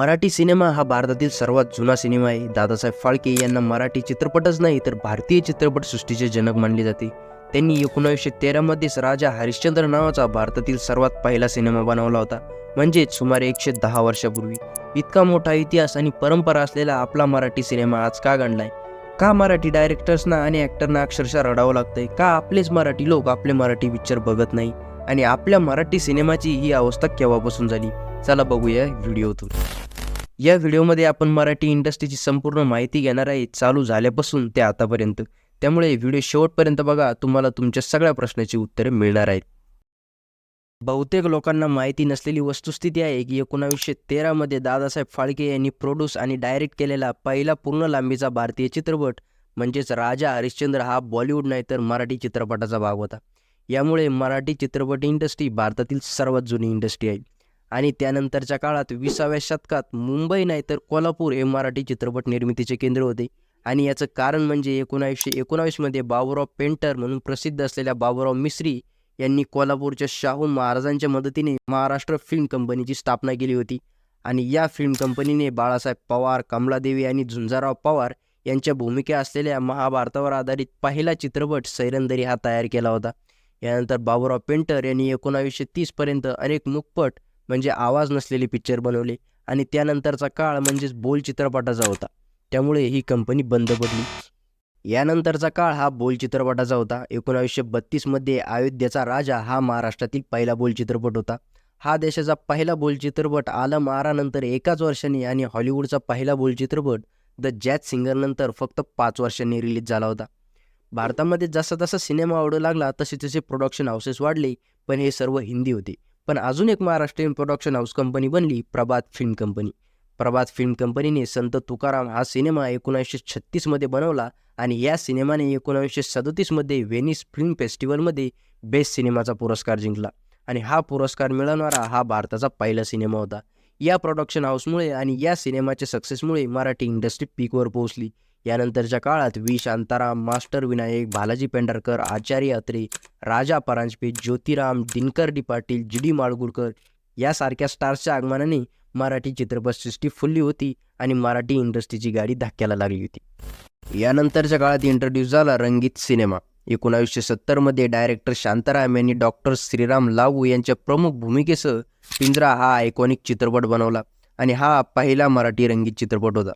Marathi cinema हा भारतातील सर्वात जुना सिनेमा आहे. दादासाहेब फाळके यांना मराठी चित्रपटच नाही तर भारतीय चित्रपटसृष्टीचे जनक मानले जाते. त्यांनी एकोणावीसशे तेरामध्येच राजा हरिश्चंद्र नावाचा भारतातील सर्वात पहिला सिनेमा बनवला होता. म्हणजेच सुमारे एकशे दहा वर्षापूर्वी. इतका मोठा इतिहास आणि परंपरा असलेला आपला मराठी सिनेमा आज का गाणलाय? का मराठी डायरेक्टर्सना आणि ॲक्टरना अक्षरशः रडावं लागतंय? का आपलेच मराठी लोक आपले मराठी पिक्चर बघत नाही? आणि आपल्या मराठी सिनेमाची ही अवस्था केव्हापासून झाली? चला बघूया व्हिडिओतून या व्हिडिओमध्ये आपण मराठी इंडस्ट्रीची संपूर्ण माहिती घेणार आहे. चालू झाल्यापासून ते आतापर्यंत. त्यामुळे व्हिडिओ शेवटपर्यंत बघा. तुम्हाला तुमच्या सगळ्या प्रश्नाची उत्तरे मिळणार आहेत. बहुतेक लोकांना माहिती नसलेली वस्तुस्थिती आहे की एकोणावीसशे तेरामध्ये दादासाहेब फाळके यांनी प्रोड्यूस आणि डायरेक्ट केलेला पहिला पूर्ण लांबीचा भारतीय चित्रपट म्हणजेच राजा हरिश्चंद्र हा बॉलिवूड नाही तर मराठी चित्रपटाचा भाग होता. यामुळे मराठी चित्रपट इंडस्ट्री भारतातील सर्वात जुनी इंडस्ट्री आहे. आणि त्यानंतरच्या काळात विसाव्या शतकात मुंबई नाही तर कोल्हापूर हे मराठी चित्रपट निर्मितीचे केंद्र होते. आणि याचं कारण म्हणजे एकोणावीसशे एकोणावीसमध्ये बाबूराव पेंटर म्हणून प्रसिद्ध असलेल्या बाबूराव मिश्री यांनी कोल्हापूरच्या शाहू महाराजांच्या मदतीने महाराष्ट्र फिल्म कंपनीची स्थापना केली होती. आणि या फिल्म कंपनीने बाळासाहेब पवार कमलादेवी आणि झुंजाराव पवार यांच्या भूमिका असलेल्या महाभारतावर आधारित पहिला चित्रपट सैरंदरी हा तयार केला होता. यानंतर बाबूराव पेंटर यांनी एकोणावीसशे तीसपर्यंत अनेक मुकपट म्हणजे आवाज नसलेले पिक्चर बनवले आणि त्यानंतरचा काळ म्हणजेच बोल चित्रपटाचा होता. त्यामुळे ही कंपनी बंद पडली. यानंतरचा काळ हा बोल चित्रपटाचा होता. एकोणावीसशे बत्तीसमध्ये अयोध्येचा राजा हा महाराष्ट्रातील पहिला बोल चित्रपट होता. हा देशाचा पहिला बोल चित्रपट आलम आरानंतर एकाच वर्षांनी आणि हॉलिवूडचा पहिला बोल चित्रपट द जॅज सिंगरनंतर फक्त पाच वर्षांनी रिलीज झाला होता. भारतामध्ये जसा जसा सिनेमा आवडू लागला तसे तसे प्रोडक्शन हाऊसेस वाढले पण हे सर्व हिंदी होते. पण अजून एक महाराष्ट्रीयन प्रोडक्शन हाऊस कंपनी बनली Prabhat film company Prabhat film कंपनीने संत तुकाराम हा सिनेमा एकोणीसशे छत्तीसमध्ये बनवला आणि या सिनेमाने एकोणावीसशे सदतीसमध्ये व्हेनिस फिल्म फेस्टिवलमध्ये बेस्ट सिनेमाचा पुरस्कार जिंकला. आणि हा पुरस्कार मिळवणारा हा भारताचा पहिला सिनेमा होता. या प्रोडक्शन हाऊसमुळे आणि या सिनेमाच्या सक्सेसमुळे मराठी इंडस्ट्री पीकवर पोहोचली. यानंतरच्या काळात वी शांताराम मास्टर विनायक बालाजी पेंढारकर आचार्य अत्रे राजा परांजपे ज्योतिराम दिनकरडी पाटील जी डी माळगुळकर यासारख्या स्टार्सच्या आगमनाने मराठी चित्रपटसृष्टी फुलली होती आणि मराठी इंडस्ट्रीची गाडी धक्क्याला लागली होती. यानंतरच्या काळात इंट्रोड्यूस झाला रंगीत सिनेमा. एकोणावीसशे सत्तरमध्ये डायरेक्टर शांताराम यांनी डॉक्टर श्रीराम लागू यांच्या प्रमुख भूमिकेसह पिंजरा हा आयकॉनिक चित्रपट बनवला आणि हा पहिला मराठी रंगीत चित्रपट होता.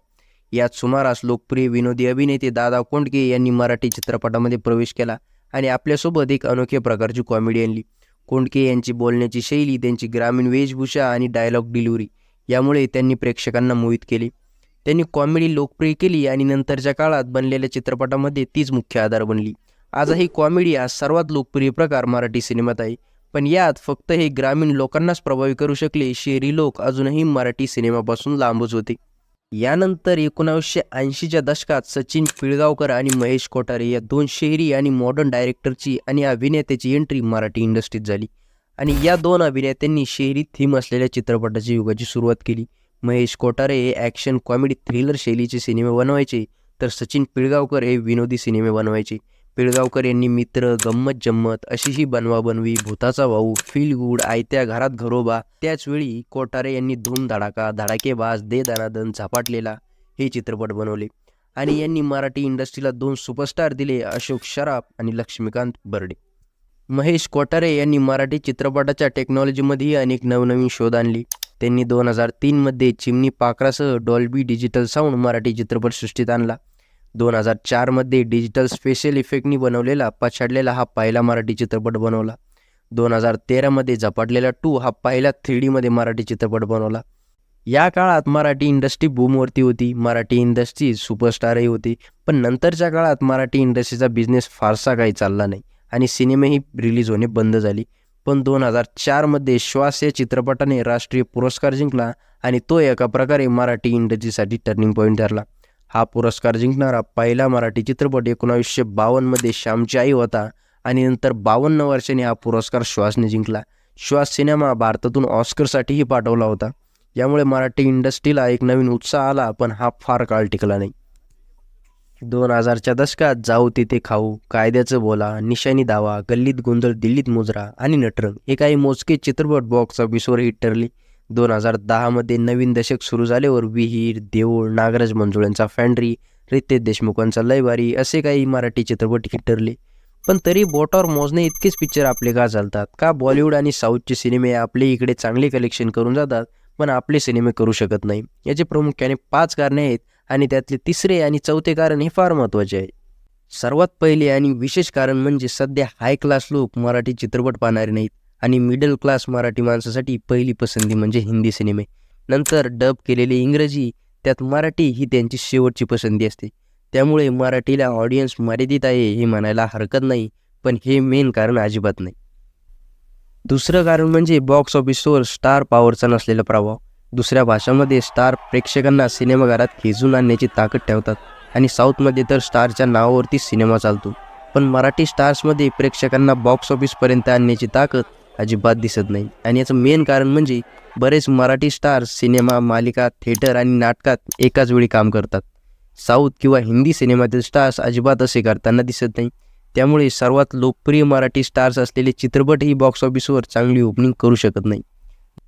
यात सुमारास लोकप्रिय विनोदी अभिनेते दादा कोंडके यांनी मराठी चित्रपटामध्ये प्रवेश केला आणि आपल्यासोबत एक अनोख्या प्रकारची कॉमेडी आणली. कोंडके यांची बोलण्याची शैली त्यांची ग्रामीण वेशभूषा आणि डायलॉग डिलिव्हरी यामुळे त्यांनी प्रेक्षकांना मोहित केले. त्यांनी कॉमेडी लोकप्रिय केली आणि नंतरच्या काळात बनलेल्या चित्रपटामध्ये तीच मुख्य आधार बनली. आजही कॉमेडी हा सर्वात लोकप्रिय प्रकार मराठी सिनेमात आहे. पण यात फक्त हे ग्रामीण लोकांनाच प्रभावी करू शकले शहरी लोक अजूनही मराठी सिनेमापासून लांबच होते. यानंतर एकोणावीसशे ऐंशीच्या दशकात सचिन पिळगावकर आणि महेश कोठारे या दोन शहरी आणि मॉडर्न डायरेक्टरची आणि अभिनेत्याची एंट्री मराठी इंडस्ट्रीत झाली. आणि या दोन अभिनेत्यांनी शहरी थीम असलेल्या चित्रपटाच्या युगाची सुरुवात केली. महेश कोठारे हे ॲक्शन कॉमेडी थ्रिलर शैलीचे सिनेमे बनवायचे तर सचिन पिळगावकर हे विनोदी सिनेमे बनवायचे. पिळगावकर यांनी मित्र गंमत जम्मत अशी ही बनवा बनवी भूताचा भाऊ फील गुड आयत्या घरात घरोबा त्याचवेळी कोठारे यांनी धूम धडाका धडाकेबाज दे दनादन झपाटलेला हे चित्रपट बनवले. आणि यांनी मराठी इंडस्ट्रीला दोन सुपरस्टार दिले अशोक शराफ आणि लक्ष्मीकांत बर्डे. महेश कोठारे यांनी मराठी चित्रपटाच्या टेक्नॉलॉजीमध्येही अनेक नवनवीन शोध आणले. त्यांनी दोन हजार तीनमध्ये चिमणी पाखरासह डॉल्बी डिजिटल साऊंड मराठी चित्रपटसृष्टीत आणला. दोन हजार चारमध्ये डिजिटल स्पेशल इफेक्टनी बनवलेला पछाडलेला हा पहिला मराठी चित्रपट बनवला. दोन हजार तेरामध्ये झपाटलेला टू हा पहिला थ्री डीमध्ये मराठी चित्रपट बनवला. या काळात मराठी इंडस्ट्री बूमवरती होती. मराठी इंडस्ट्री सुपरस्टारही होती. पण नंतरच्या काळात मराठी इंडस्ट्रीचा बिझनेस फारसा काही चालला नाही आणि सिनेमेही रिलीज होणे बंद झाली. पण दोन हजार चारमध्ये श्वास या चित्रपटाने राष्ट्रीय पुरस्कार जिंकला आणि तो एका प्रकारे मराठी इंडस्ट्रीसाठी टर्निंग पॉईंट ठरला. हा पुरस्कार जिंकणारा पहिला मराठी चित्रपट एकोणावीसशे बावन्नमध्ये श्यामची आई होता आणि नंतर बावन्न वर्षांनी हा पुरस्कार श्वासने जिंकला. श्वास सिनेमा भारतातून ऑस्करसाठीही पाठवला होता. यामुळे मराठी इंडस्ट्रीला एक नवीन उत्साह आला पण हा फार काळ टिकला नाही. दोन हजारच्या दशकात जाऊ तिथे खाऊ कायद्याचं बोला निशाणी दावा गल्लीत गोंधळ दिल्लीत मुजरा आणि नटरंग हे काही मोजके चित्रपट बॉक्स ऑफिसवर हिट ठरले. दोन हजार दहामध्ये नवीन दशक सुरू झाल्यावर विहीर देऊळ नागराज मंजुळ्यांचा फॅन्ड्री रितेश देशमुखांचा लयबारी असे काही मराठी चित्रपट हिट ठरले. पण तरी बोटावर मोजणे इतकेच पिक्चर आपले का चालतात? का बॉलिवूड आणि साऊथचे सिनेमे आपले इकडे चांगले कलेक्शन करून जातात पण आपले सिनेमे करू शकत नाही? याचे प्रामुख्याने पाच कारणे आहेत आणि त्यातले तिसरे आणि चौथे कारण हे फार महत्त्वाचे आहे. सर्वात पहिले आणि विशेष कारण म्हणजे सध्या हाय क्लास लोक मराठी चित्रपट पाहणारे नाहीत. आणि मिडल क्लास मराठी माणसासाठी पहिली पसंती म्हणजे हिंदी सिनेमे नंतर डब केलेली इंग्रजी त्यात मराठी ही त्यांची शेवटची पसंती असते. त्यामुळे मराठीला ऑडियन्स मर्यादित आहे हे म्हणायला हरकत नाही पण हे मेन कारण अजिबात नाही. दुसरं कारण म्हणजे बॉक्स ऑफिसवर स्टार पॉवरचा नसलेला प्रभाव. दुसऱ्या भाषामध्ये स्टार प्रेक्षकांना सिनेमाघरात खेचून आणण्याची ताकद ठेवतात आणि साऊथमध्ये तर स्टारच्या नावावरती सिनेमा चालतो. पण मराठी स्टार्समध्ये प्रेक्षकांना बॉक्स ऑफिसपर्यंत आणण्याची ताकद अजिबात दिसत नाही. आणि याचं मेन कारण म्हणजे बरेच मराठी स्टार्स सिनेमा मालिका थिएटर आणि नाटकात एकाच वेळी काम करतात. साऊथ किंवा हिंदी सिनेमातील स्टार्स अजिबात असे करताना दिसत नाही. त्यामुळे सर्वात लोकप्रिय मराठी स्टार्स असलेले चित्रपटही बॉक्स ऑफिसवर चांगली ओपनिंग करू शकत नाही.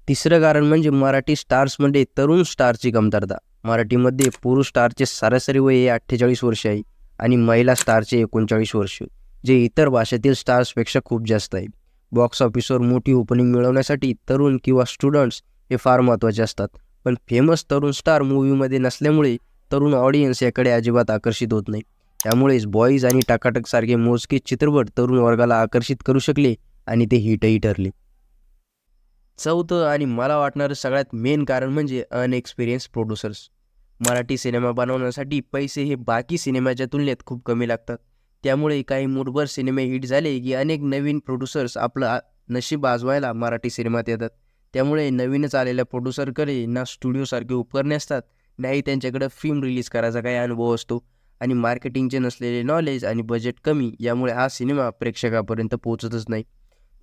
तिसरं कारण म्हणजे मराठी स्टार्समध्ये तरुण स्टारची कमतरता. मराठीमध्ये पुरुष स्टारचे सरासरी वय हे अठ्ठेचाळीस वर्ष आहे आणि महिला स्टारचे एकोणचाळीस वर्ष जे इतर भाषेतील स्टार्सपेक्षा खूप जास्त आहे. बॉक्स ऑफिसवर मोठी ओपनिंग मिळवण्यासाठी तरुण किंवा स्टुडंट्स हे फार महत्त्वाचे असतात. पण फेमस तरुण स्टार मूवीमध्ये नसल्यामुळे तरुण ऑडियन्स याकडे अजिबात आकर्षित होत नाही. त्यामुळेच बॉईज आणि टाकाटक सारखे मोजके चित्रपट तरुण वर्गाला आकर्षित करू शकले आणि ते हिटही ठरले. चौथं आणि मला वाटणारं सगळ्यात मेन कारण म्हणजे अनएक्सपिरियन्स प्रोड्युसर्स मराठी सिनेमा बनवण्यासाठी पैसे हे बाकी सिनेमाच्या तुलनेत खूप कमी लागतात. त्यामुळे काही मूठभर सिनेमे हिट झाले की अनेक नवीन प्रोड्युसर्स आपलं नशीब आजवायला मराठी सिनेमात येतात. त्यामुळे नवीनच आलेल्या प्रोड्युसरकडे ना स्टुडिओसारखे उपकरणे असतात नाही त्यांच्याकडे फिल्म रिलीज करायचा काही अनुभव असतो. आणि मार्केटिंगचे नसलेले नॉलेज आणि बजेट कमी यामुळे हा सिनेमा प्रेक्षकापर्यंत पोहोचतच नाही.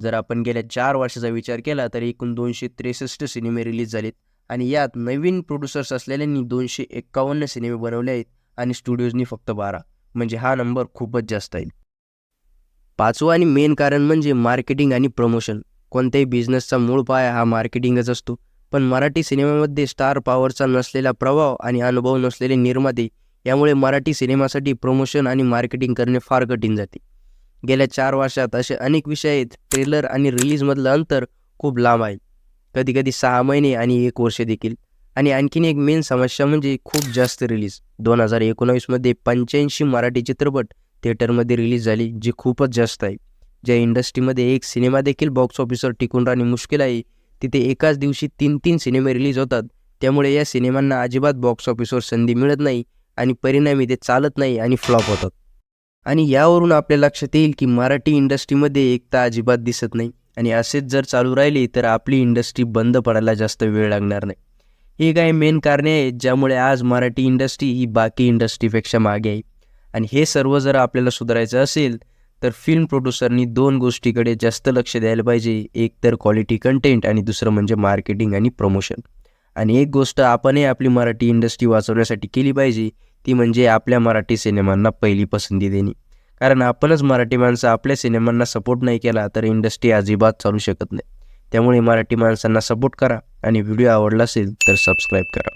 जर आपण गेल्या चार वर्षाचा विचार केला तर एकूण दोनशे त्रेसष्ट सिनेमे रिलीज झालेत. आणि यात नवीन प्रोड्युसर्स असलेल्यांनी दोनशे एक्कावन्न सिनेमे बनवले आहेत आणि स्टुडिओजनी फक्त बारा. म्हणजे हा नंबर खूपच जास्त आहे पाचवं आणि मेन कारण म्हणजे मार्केटिंग आणि प्रमोशन कोणत्याही बिझनेसचा मूळ पाया हा मार्केटिंगच असतो. पण मराठी सिनेमामध्ये स्टार पॉवरचा नसलेला प्रभाव आणि अनुभव नसलेले निर्माते यामुळे मराठी सिनेमासाठी प्रमोशन आणि मार्केटिंग करणे फार कठीण जाते. गेल्या चार वर्षात असे अनेक विषय आहेत ट्रेलर आणि रिलीजमधलं अंतर खूप लांब आहे. कधीकधी सहा महिने आणि एक वर्ष देखील. आणि आणखीन एक मेन समस्या म्हणजे खूप जास्त रिलीज दोन हजार एकोणावीसमध्ये पंच्याऐंशी मराठी चित्रपट थिएटरमध्ये रिलीज झाली जी खूपच जास्त आहे. ज्या इंडस्ट्रीमध्ये एक सिनेमा देखील बॉक्स ऑफिसवर टिकून राहणे मुश्किल आहे तिथे एकाच दिवशी तीन तीन सिनेमे रिलीज होतात. त्यामुळे या सिनेमांना अजिबात बॉक्स ऑफिसवर संधी मिळत नाही आणि परिणामी ते चालत नाही आणि फ्लॉप होतात. आणि यावरून आपल्या लक्षात येईल की मराठी इंडस्ट्रीमध्ये एकता अजिबात दिसत नाही. आणि असेच जर चालू राहिले तर आपली इंडस्ट्री बंद पडायला जास्त वेळ लागणार नाही. ही काही मेन कारणे आहेत ज्यामुळे आज मराठी इंडस्ट्री ही बाकी इंडस्ट्रीपेक्षा मागे आहे. आणि हे सर्व जर आपल्याला सुधारायचं असेल तर फिल्म प्रोड्युसरनी दोन गोष्टीकडे जास्त लक्ष द्यायला पाहिजे. एक तर क्वालिटी कंटेंट आणि दुसरं म्हणजे मार्केटिंग आणि प्रमोशन आणि एक गोष्ट आपणही आपली मराठी इंडस्ट्री वाचवण्यासाठी केली पाहिजे ती म्हणजे आपल्या मराठी सिनेमांना पहिली पसंती देणे. कारण आपणच मराठी माणसं आपल्या सिनेमांना सपोर्ट नाही केला तर इंडस्ट्री अजिबात चालू शकत नाही. त्यामुळे मराठी माणसांना सपोर्ट करा आणि व्हिडिओ आवडला असेल तर सबस्क्राईब करा.